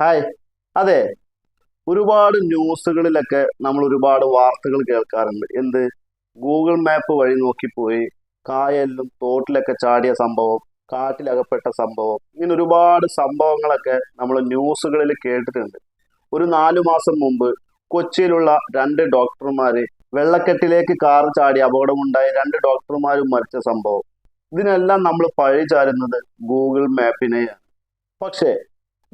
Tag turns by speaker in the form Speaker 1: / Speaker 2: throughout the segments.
Speaker 1: Hi അതെ. ഒരുപാട് ന്യൂസുകളിലൊക്കെ നമ്മൾ ഒരുപാട് വാർത്തകൾ കേൾക്കാറുണ്ട്. എന്ത്? ഗൂഗിൾ മാപ്പ് വഴി നോക്കിപ്പോയി കായലിലും തോട്ടിലൊക്കെ ചാടിയ സംഭവം കാട്ടിലകപ്പെട്ട സംഭവം ഇങ്ങനെ ഒരുപാട് സംഭവങ്ങളൊക്കെ നമ്മൾ ന്യൂസുകളിൽ കേട്ടിട്ടുണ്ട്. ഒരു നാലു മാസം മുമ്പ് കൊച്ചിയിലുള്ള രണ്ട് ഡോക്ടർമാര് വെള്ളക്കെട്ടിലേക്ക് കാർ ചാടി അപകടമുണ്ടായി രണ്ട് ഡോക്ടർമാരും മരിച്ച സംഭവം. ഇതിനെല്ലാം നമ്മൾ പഴി ചാരുന്നത് ഗൂഗിൾ മാപ്പിനെയാണ് പക്ഷേ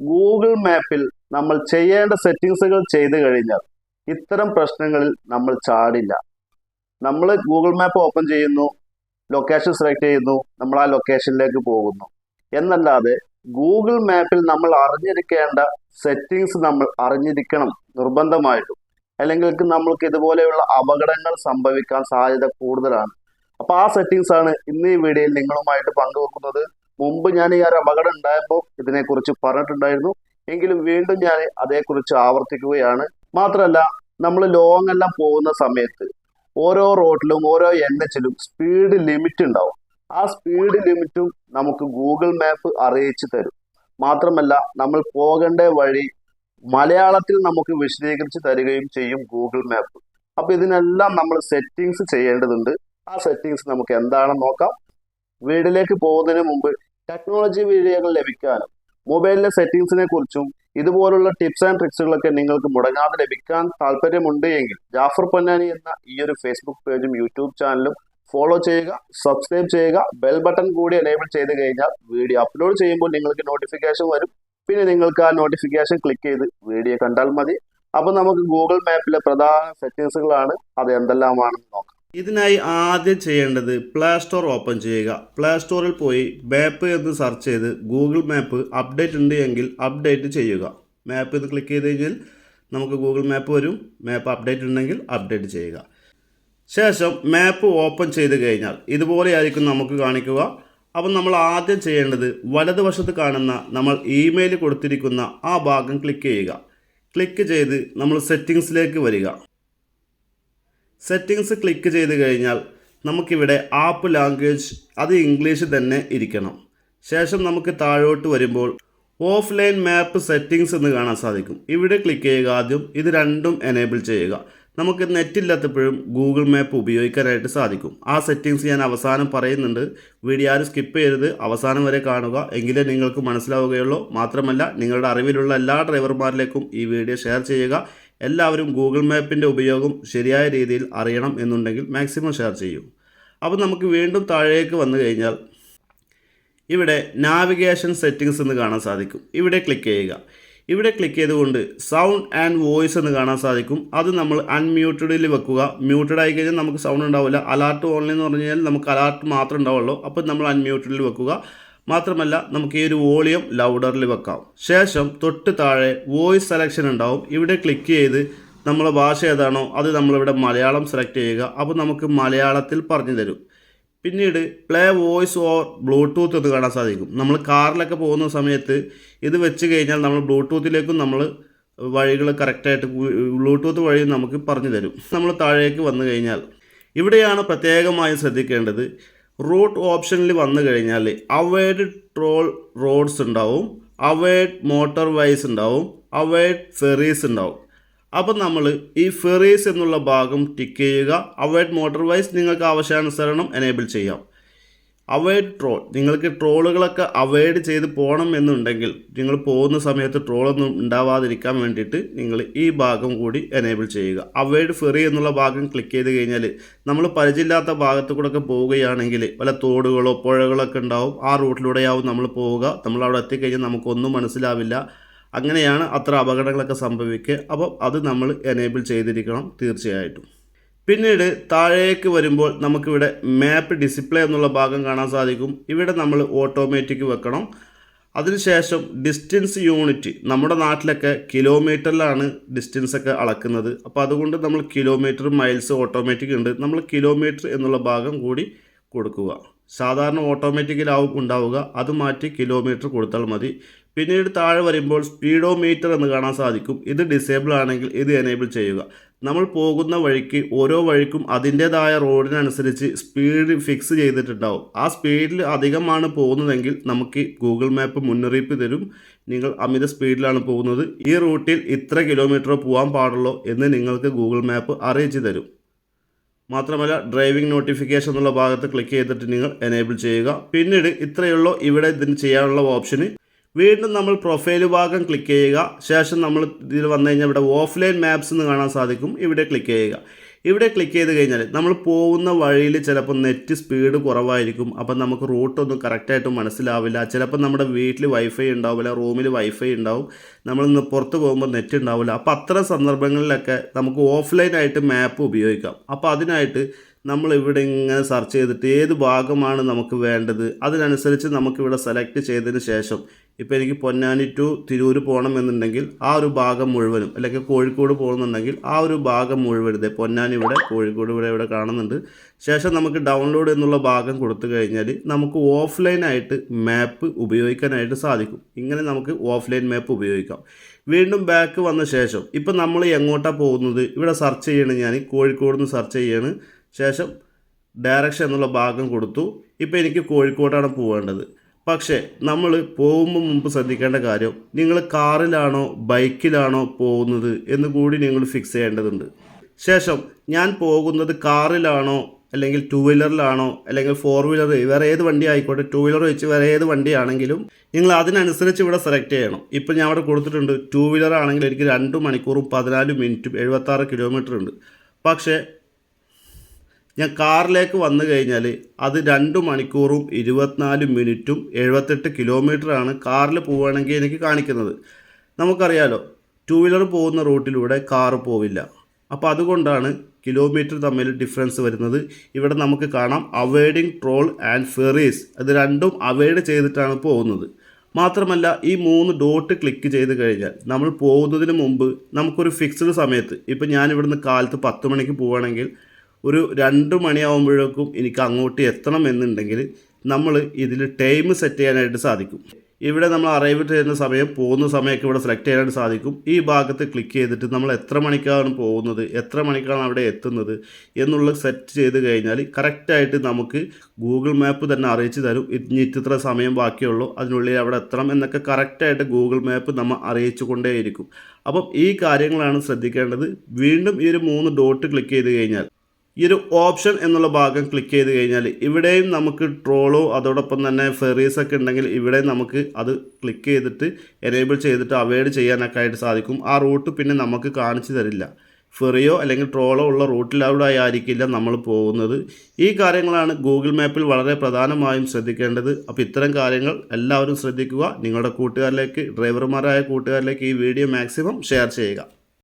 Speaker 1: ഗൂഗിൾ മാപ്പിൽ നമ്മൾ ചെയ്യേണ്ട സെറ്റിങ്സുകൾ ചെയ്തു കഴിഞ്ഞാൽ ഇത്തരം പ്രശ്നങ്ങളിൽ നമ്മൾ ചാടില്ല. നമ്മൾ ഗൂഗിൾ മാപ്പ് ഓപ്പൺ ചെയ്യുന്നു ലൊക്കേഷൻ സെലക്ട് ചെയ്യുന്നു നമ്മൾ ആ ലൊക്കേഷനിലേക്ക് പോകുന്നു. എന്നല്ലാതെ ഗൂഗിൾ മാപ്പിൽ നമ്മൾ അറിഞ്ഞിരിക്കേണ്ട സെറ്റിങ്സ് നമ്മൾ അറിഞ്ഞിരിക്കണം നിർബന്ധമായിട്ടും. അല്ലെങ്കിൽ നമ്മൾക്ക് ഇതുപോലെയുള്ള അപകടങ്ങൾ സംഭവിക്കാൻ സാധ്യത കൂടുതലാണ്. അപ്പോൾ ആ സെറ്റിങ്സ് ആണ് ഇന്ന് ഈ വീഡിയോയിൽ നിങ്ങളുമായിട്ട് പങ്കുവെക്കുന്നത്. മുമ്പ് ഞാൻ ഈ ഒരു അപകടം ഉണ്ടായപ്പോൾ ഇതിനെക്കുറിച്ച് പറഞ്ഞിട്ടുണ്ടായിരുന്നു. എങ്കിലും വീണ്ടും ഞാൻ അതേക്കുറിച്ച് ആവർത്തിക്കുകയാണ്. മാത്രമല്ല നമ്മൾ ലോങ് എല്ലാം പോകുന്ന സമയത്ത് ഓരോ റോഡിലും ഓരോ എൻ എച്ചിലും സ്പീഡ് ലിമിറ്റ് ഉണ്ടാവും. ആ സ്പീഡ് ലിമിറ്റും നമുക്ക് ഗൂഗിൾ മാപ്പ് അറിയിച്ചു തരും. മാത്രമല്ല നമ്മൾ പോകേണ്ട വഴി മലയാളത്തിൽ നമുക്ക് വിശദീകരിച്ച് തരികയും ചെയ്യും ഗൂഗിൾ മാപ്പ്. അപ്പൊ ഇതിനെല്ലാം നമ്മൾ സെറ്റിങ്സ് ചെയ്യേണ്ടതുണ്ട്. ആ സെറ്റിങ്സ് നമുക്ക് എന്താണെന്ന് നോക്കാം. വീട്ടിലേക്ക് പോകുന്നതിന് മുമ്പ് ടെക്നോളജി വീഡിയോകൾ ലഭിക്കാനും മൊബൈലിലെ സെറ്റിംഗ്സിനെ കുറിച്ചും ഇതുപോലുള്ള ടിപ്സ് ആൻഡ് ട്രിക്സുകളൊക്കെ നിങ്ങൾക്ക് മുടങ്ങാതെ ലഭിക്കാൻ താല്പര്യമുണ്ട് എങ്കിൽ ജാഫർ പൊന്നാനി എന്ന ഈ ഒരു ഫേസ്ബുക്ക് പേജും യൂട്യൂബ് ചാനലും ഫോളോ ചെയ്യുക സബ്സ്ക്രൈബ് ചെയ്യുക ബെൽ ബട്ടൺ കൂടി എനേബിൾ ചെയ്ത് കഴിഞ്ഞാൽ വീഡിയോ അപ്ലോഡ് ചെയ്യുമ്പോൾ നിങ്ങൾക്ക് നോട്ടിഫിക്കേഷൻ വരും. പിന്നെ നിങ്ങൾക്ക് ആ നോട്ടിഫിക്കേഷൻ ക്ലിക്ക് ചെയ്ത് വീഡിയോ കണ്ടാൽ മതി. അപ്പോൾ നമുക്ക് ഗൂഗിൾ മാപ്പിലെ പ്രധാന സെറ്റിങ്സുകളാണ് അത് എന്തെല്ലാമാണെന്ന് നോക്കാം.
Speaker 2: ഇതിനായി ആദ്യം ചെയ്യേണ്ടത് പ്ലേ സ്റ്റോർ ഓപ്പൺ ചെയ്യുക. പ്ലേ സ്റ്റോറിൽ പോയി മാപ്പ് എന്ന് സെർച്ച് ചെയ്ത് ഗൂഗിൾ മാപ്പ് അപ്ഡേറ്റ് ഉണ്ട് എങ്കിൽ അപ്ഡേറ്റ് ചെയ്യുക. മാപ്പ് എന്ന് ക്ലിക്ക് ചെയ്ത് കഴിഞ്ഞാൽ നമുക്ക് ഗൂഗിൾ മാപ്പ് വരും. മാപ്പ് അപ്ഡേറ്റ് ഉണ്ടെങ്കിൽ അപ്ഡേറ്റ് ചെയ്യുക. ശേഷം മാപ്പ് ഓപ്പൺ ചെയ്ത് കഴിഞ്ഞാൽ ഇതുപോലെയായിരിക്കും നമുക്ക് കാണിക്കുക. അപ്പം നമ്മൾ ആദ്യം ചെയ്യേണ്ടത് വലതുവശത്ത് കാണുന്ന നമ്മൾ ഇമെയിൽ കൊടുത്തിരിക്കുന്ന ആ ഭാഗം ക്ലിക്ക് ചെയ്യുക. ക്ലിക്ക് ചെയ്ത് നമ്മൾ സെറ്റിങ്സിലേക്ക് വരിക. സെറ്റിങ്സ് ക്ലിക്ക് ചെയ്ത് കഴിഞ്ഞാൽ നമുക്കിവിടെ ആപ്പ് ലാംഗ്വേജ് അത് ഇംഗ്ലീഷ് തന്നെ ഇരിക്കണം. ശേഷം നമുക്ക് താഴോട്ട് വരുമ്പോൾ ഓഫ്ലൈൻ മാപ്പ് സെറ്റിങ്സ് എന്ന് കാണാൻ സാധിക്കും. ഇവിടെ ക്ലിക്ക് ചെയ്യുക ആദ്യം. ഇത് രണ്ടും എനേബിൾ ചെയ്യുക. നമുക്ക് നെറ്റ് ഇല്ലാത്തപ്പോഴും ഗൂഗിൾ മാപ്പ് ഉപയോഗിക്കാനായിട്ട് സാധിക്കും. ആ സെറ്റിങ്സ് ഞാൻ അവസാനം പറയുന്നുണ്ട്. വീഡിയോ ആരും സ്കിപ്പ് ചെയ്യരുത്. അവസാനം വരെ കാണുക. എങ്കിലേ നിങ്ങൾക്ക് മനസ്സിലാവുകയുള്ളൂ. മാത്രമല്ല നിങ്ങളുടെ അറിവിലുള്ള എല്ലാ ഡ്രൈവർമാരിലേക്കും ഈ വീഡിയോ ഷെയർ ചെയ്യുക. എല്ലാവരും ഗൂഗിൾ മാപ്പിന്റെ ഉപയോഗം ശരിയായ രീതിയിൽ അറിയണം എന്നുണ്ടെങ്കിൽ മാക്സിമം ഷെയർ ചെയ്യൂ. അപ്പോൾ നമുക്ക് വീണ്ടും താഴേക്ക് വന്നു കഴിഞ്ഞാൽ ഇവിടെ നാവിഗേഷൻ സെറ്റിങ്സ് എന്ന് കാണാൻ സാധിക്കും. ഇവിടെ ക്ലിക്ക് ചെയ്യുക. ഇവിടെ ക്ലിക്ക് ചെയ്തുകൊണ്ട് സൗണ്ട് ആൻഡ് വോയിസ് എന്ന് കാണാൻ സാധിക്കും. അത് നമ്മൾ അൺമ്യൂട്ടഡിൽ വെക്കുക. മ്യൂട്ടഡ് ആയി കഴിഞ്ഞാൽ നമുക്ക് സൗണ്ട് ഉണ്ടാവില്ല. അലാർട്ട് ഓൺലൈൻ എന്ന് പറഞ്ഞു കഴിഞ്ഞാൽ നമുക്ക് അലാർട്ട് മാത്രമേ ഉണ്ടാവുള്ളൂ. അപ്പോൾ നമ്മൾ അൺമ്യൂട്ടഡിൽ വെക്കുക. മാത്രമല്ല നമുക്ക് ഈ ഒരു വോളിയം ലൗഡറിൽ വെക്കാം. ശേഷം തൊട്ട് താഴെ വോയിസ് സെലക്ഷൻ ഉണ്ടാവും. ഇവിടെ ക്ലിക്ക് ചെയ്ത് നമ്മളെ ഭാഷ ഏതാണോ അത് നമ്മളിവിടെ മലയാളം സെലക്ട് ചെയ്യുക. അപ്പോൾ നമുക്ക് മലയാളത്തിൽ പറഞ്ഞു തരും. പിന്നീട് പ്ലേ വോയിസ് ഓർ ബ്ലൂടൂത്ത് എന്ന് കാണാൻ സാധിക്കും. നമ്മൾ കാറിലൊക്കെ പോകുന്ന സമയത്ത് ഇത് വെച്ച് കഴിഞ്ഞാൽ നമ്മൾ ബ്ലൂടൂത്തിലേക്കും നമ്മൾ വഴികൾ കറക്റ്റായിട്ട് ബ്ലൂടൂത്ത് വഴി നമുക്ക് പറഞ്ഞു തരും. നമ്മൾ താഴേക്ക് വന്നു കഴിഞ്ഞാൽ ഇവിടെയാണ് പ്രത്യേകമായി ശ്രദ്ധിക്കേണ്ടത്. റൂട്ട് ഓപ്ഷനിൽ വന്നു കഴിഞ്ഞാൽ അവൈഡ് ട്രോൾ റോഡ്സ് ഉണ്ടാവും അവൈഡ് മോട്ടോർ വൈസ് ഉണ്ടാവും അവൈഡ് ഫെറീസ് ഉണ്ടാവും. അപ്പം നമ്മൾ ഈ ഫെറീസ് എന്നുള്ള ഭാഗം ടിക്ക് ചെയ്യുക അവൈഡ് മോട്ടോർ വൈസ് നിങ്ങൾക്ക് ആവശ്യാനുസരണം എനേബിൾ ചെയ്യാം. Avoid troll. നിങ്ങൾക്ക് ട്രോളുകളൊക്കെ അവോയ്ഡ് ചെയ്ത് പോകണം എന്നുണ്ടെങ്കിൽ നിങ്ങൾ പോകുന്ന സമയത്ത് ട്രോളൊന്നും ഉണ്ടാവാതിരിക്കാൻ വേണ്ടിയിട്ട് നിങ്ങൾ ഈ ഭാഗം കൂടി എനേബിൾ ചെയ്യുക. അവോയ്ഡ് ഫെറി എന്നുള്ള ഭാഗം ക്ലിക്ക് ചെയ്ത് കഴിഞ്ഞാൽ നമ്മൾ പരിചയമില്ലാത്ത ഭാഗത്തു കൂടെ ഒക്കെ പോവുകയാണെങ്കിൽ വല്ല തോടുകളോ പുഴകളൊക്കെ ഉണ്ടാവും. ആ റൂട്ടിലൂടെയാവും നമ്മൾ പോവുക. നമ്മൾ അവിടെ എത്തിക്കഴിഞ്ഞാൽ നമുക്കൊന്നും മനസ്സിലാവില്ല. അങ്ങനെയാണ് അത്ര അപകടങ്ങളൊക്കെ സംഭവിക്കുക. അപ്പോൾ അത് നമ്മൾ എനേബിൾ ചെയ്തിരിക്കണം തീർച്ചയായിട്ടും. പിന്നീട് താഴേക്ക് വരുമ്പോൾ നമുക്കിവിടെ മാപ്പ് ഡിസ്പ്ലേ എന്നുള്ള ഭാഗം കാണാൻ സാധിക്കും. ഇവിടെ നമ്മൾ ഓട്ടോമാറ്റിക് വെക്കണം. അതിനുശേഷം ഡിസ്റ്റൻസ് യൂണിറ്റ് നമ്മുടെ നാട്ടിലൊക്കെ കിലോമീറ്ററിലാണ് ഡിസ്റ്റൻസ് ഒക്കെ അളക്കുന്നത്. അപ്പോൾ അതുകൊണ്ട് നമ്മൾ കിലോമീറ്റർ മൈൽസ് ഓട്ടോമാറ്റിക് ഉണ്ട്. നമ്മൾ കിലോമീറ്റർ എന്നുള്ള ഭാഗം കൂടി കൊടുക്കുക. സാധാരണ ഓട്ടോമാറ്റിക്കിലാവും ഉണ്ടാവുക. അത് മാറ്റി കിലോമീറ്റർ കൊടുത്താൽ മതി. പിന്നീട് താഴെ വരുമ്പോൾ സ്പീഡോമീറ്റർ എന്ന് കാണാൻ സാധിക്കും. ഇത് ഡിസേബിൾ ആണെങ്കിൽ ഇത് എനേബിൾ ചെയ്യുക. നമ്മൾ പോകുന്ന വഴിക്ക് ഓരോ വഴിക്കും അതിന്റേതായ റോഡിനനുസരിച്ച് സ്പീഡ് ഫിക്സ് ചെയ്തിട്ടുണ്ടാവും. ആ സ്പീഡിൽ അധികമാണ് പോകുന്നതെങ്കിൽ നമുക്ക് ഗൂഗിൾ മാപ്പ് മുന്നറിയിപ്പ് തരും. നിങ്ങൾ അമിത സ്പീഡിലാണ് പോകുന്നത്. ഈ റൂട്ടിൽ ഇത്ര കിലോമീറ്റർ പോകാൻ പാടുള്ളൂ എന്ന് നിങ്ങൾക്ക് ഗൂഗിൾ മാപ്പ് അറിയിച്ചു തരും. മാത്രമല്ല ഡ്രൈവിംഗ് നോട്ടിഫിക്കേഷൻ എന്നുള്ള ഭാഗത്ത് ക്ലിക്ക് ചെയ്തിട്ട് നിങ്ങൾ എനേബിൾ ചെയ്യുക. പിന്നീട് ഇത്രയുള്ള ഇവിടെ ഇതിന് ചെയ്യാനുള്ള ഓപ്ഷന് വീണ്ടും നമ്മൾ പ്രൊഫൈൽ ഭാഗം ക്ലിക്ക് ചെയ്യുക. ശേഷം നമ്മൾ ഇതിൽ വന്നു കഴിഞ്ഞാൽ ഇവിടെ ഓഫ്ലൈൻ മാപ്സ് എന്ന് കാണാൻ സാധിക്കും. ഇവിടെ ക്ലിക്ക് ചെയ്യുക. ഇവിടെ ക്ലിക്ക് ചെയ്ത് കഴിഞ്ഞാൽ നമ്മൾ പോകുന്ന വഴിയിൽ ചിലപ്പോൾ നെറ്റ് സ്പീഡ് കുറവായിരിക്കും. അപ്പം നമുക്ക് റൂട്ടൊന്നും കറക്റ്റായിട്ട് മനസ്സിലാവില്ല. ചിലപ്പോൾ നമ്മുടെ വീട്ടിൽ വൈഫൈ ഉണ്ടാവില്ല റൂമിൽ വൈഫൈ ഉണ്ടാവും. നമ്മൾ നിന്ന് പുറത്ത് പോകുമ്പോൾ നെറ്റ് ഉണ്ടാവില്ല. അപ്പോൾ അത്തരം സന്ദർഭങ്ങളിലൊക്കെ നമുക്ക് ഓഫ്ലൈനായിട്ട് മാപ്പ് ഉപയോഗിക്കാം. അപ്പോൾ അതിനായിട്ട് നമ്മൾ ഇവിടെ ഇങ്ങനെ സെർച്ച് ചെയ്തിട്ട് ഏത് ഭാഗമാണ് നമുക്ക് വേണ്ടത് അതിനനുസരിച്ച് നമുക്കിവിടെ സെലക്ട് ചെയ്തതിന് ശേഷം ഇപ്പോൾ എനിക്ക് പൊന്നാനി ടു തിരൂർ പോകണമെന്നുണ്ടെങ്കിൽ ആ ഒരു ഭാഗം മുഴുവനും അല്ലെങ്കിൽ കോഴിക്കോട് പോകുന്നുണ്ടെങ്കിൽ ആ ഒരു ഭാഗം മുഴുവൻ ഇതേ പൊന്നാനി ഇവിടെ കോഴിക്കോട് ഇവിടെ ഇവിടെ കാണുന്നുണ്ട്. ശേഷം നമുക്ക് ഡൗൺലോഡ് എന്നുള്ള ഭാഗം കൊടുത്തു കഴിഞ്ഞാൽ നമുക്ക് ഓഫ്ലൈനായിട്ട് മാപ്പ് ഉപയോഗിക്കാനായിട്ട് സാധിക്കും. ഇങ്ങനെ നമുക്ക് ഓഫ്ലൈൻ മാപ്പ് ഉപയോഗിക്കാം. വീണ്ടും ബാക്ക് വന്ന ശേഷം ഇപ്പം നമ്മൾ എങ്ങോട്ടാണ് പോകുന്നത്? ഇവിടെ സെർച്ച് ചെയ്യണം ഞാൻ കോഴിക്കോട് നിന്ന് സെർച്ച് ചെയ്യാണ്. ശേഷം ഡയറക്ഷൻ എന്നുള്ള ഭാഗം കൊടുത്തു. ഇപ്പോൾ എനിക്ക് കോഴിക്കോട്ടാണ് പോകേണ്ടത് പക്ഷേ നമ്മൾ പോകുമ്പോൾ മുമ്പ് ശ്രദ്ധിക്കേണ്ട കാര്യം നിങ്ങൾ കാറിലാണോ ബൈക്കിലാണോ പോകുന്നത് എന്ന് കൂടി നിങ്ങൾ ഫിക്സ് ചെയ്യേണ്ടതുണ്ട്. ശേഷം ഞാൻ പോകുന്നത് കാറിലാണോ അല്ലെങ്കിൽ ടു വീലറിലാണോ അല്ലെങ്കിൽ ഫോർ വീലർ വേറെ ഏത് വണ്ടി ആയിക്കോട്ടെ ടു വീലർ വെച്ച് വേറെ ഏത് വണ്ടിയാണെങ്കിലും നിങ്ങൾ അതിനനുസരിച്ച് ഇവിടെ സെലക്ട് ചെയ്യണം. ഇപ്പം ഞാൻ അവിടെ കൊടുത്തിട്ടുണ്ട് ടു വീലർ ആണെങ്കിൽ എനിക്ക് രണ്ട് മണിക്കൂറും പതിനാല് മിനിറ്റും എഴുപത്താറ് കിലോമീറ്റർ ഉണ്ട്. പക്ഷേ ഞാൻ കാറിലേക്ക് വന്നു കഴിഞ്ഞാൽ അത് രണ്ട് മണിക്കൂറും ഇരുപത്തിനാല് മിനിറ്റും എഴുപത്തെട്ട് കിലോമീറ്ററാണ് കാറിൽ പോവുകയാണെങ്കിൽ എനിക്ക് കാണിക്കുന്നത്. നമുക്കറിയാലോ ടു വീലർ പോകുന്ന റൂട്ടിലൂടെ കാറ് പോവില്ല. അപ്പോൾ അതുകൊണ്ടാണ് കിലോമീറ്റർ തമ്മിൽ ഡിഫറൻസ് വരുന്നത്. ഇവിടെ നമുക്ക് കാണാം അവൈഡിങ് ട്രോൾ ആൻഡ് ഫെറീസ്. അത് രണ്ടും അവൈഡ് ചെയ്തിട്ടാണ് പോകുന്നത്. മാത്രമല്ല ഈ മൂന്ന് ഡോട്ട് ക്ലിക്ക് ചെയ്ത് കഴിഞ്ഞാൽ നമ്മൾ പോകുന്നതിന് മുമ്പ് നമുക്കൊരു ഫിക്സ്ഡ് സമയത്ത് ഇപ്പം ഞാൻ ഇവിടുന്ന് കാലത്ത് പത്ത് മണിക്ക് പോവുകയാണെങ്കിൽ ഒരു രണ്ട് മണിയാകുമ്പോഴേക്കും എനിക്ക് അങ്ങോട്ട് എത്തണം എന്നുണ്ടെങ്കിൽ നമ്മൾ ഇതിൽ ടൈം സെറ്റ് ചെയ്യാനായിട്ട് സാധിക്കും. ഇവിടെ നമ്മൾ അറൈവ് ചെയ്യുന്ന സമയം പോകുന്ന സമയമൊക്കെ ഇവിടെ സെലക്ട് ചെയ്യാനായിട്ട് സാധിക്കും. ഈ ഭാഗത്ത് ക്ലിക്ക് ചെയ്തിട്ട് നമ്മൾ എത്ര മണിക്കാണ് പോകുന്നത് എത്ര മണിക്കാണ് അവിടെ എത്തുന്നത് എന്നുള്ളത് സെറ്റ് ചെയ്ത് കഴിഞ്ഞാൽ കറക്റ്റായിട്ട് നമുക്ക് ഗൂഗിൾ മാപ്പ് തന്നെ അറിയിച്ചു തരും. ഇത്ര സമയം ബാക്കിയുള്ളൂ അതിനുള്ളിൽ അവിടെ എത്തണം എന്നൊക്കെ കറക്റ്റായിട്ട് ഗൂഗിൾ മാപ്പ് നമ്മൾ അറിയിച്ചു കൊണ്ടേയിരിക്കും. അപ്പം ഈ കാര്യങ്ങളാണ് ശ്രദ്ധിക്കേണ്ടത്. വീണ്ടും ഈ ഒരു മൂന്ന് ഡോട്ട് ക്ലിക്ക് ചെയ്ത് കഴിഞ്ഞാൽ ഈ ഒരു ഓപ്ഷൻ എന്നുള്ള ഭാഗം ക്ലിക്ക് ചെയ്ത് കഴിഞ്ഞാൽ ഇവിടെയും നമുക്ക് ട്രോളോ അതോടൊപ്പം തന്നെ ഫെറീസ് ഒക്കെ ഉണ്ടെങ്കിൽ ഇവിടെ നമുക്ക് അത് ക്ലിക്ക് ചെയ്തിട്ട് എനേബിൾ ചെയ്തിട്ട് അവോയ്ഡ് ചെയ്യാനൊക്കെ ആയിട്ട് സാധിക്കും. ആ റൂട്ട് പിന്നെ നമുക്ക് കാണിച്ചു തരില്ല. ഫെറിയോ അല്ലെങ്കിൽ ട്രോളോ ഉള്ള റൂട്ടിലൂടെ ആയിരിക്കില്ല നമ്മൾ പോകുന്നത്. ഈ കാര്യങ്ങളാണ് ഗൂഗിൾ മാപ്പിൽ വളരെ പ്രധാനമായും ശ്രദ്ധിക്കേണ്ടത്. അപ്പോൾ ഇത്തരം കാര്യങ്ങൾ എല്ലാവരും ശ്രദ്ധിക്കുക. നിങ്ങളുടെ കൂട്ടുകാരിലേക്ക് ഡ്രൈവർമാരായ കൂട്ടുകാരിലേക്ക് ഈ വീഡിയോ മാക്സിമം ഷെയർ ചെയ്യുക.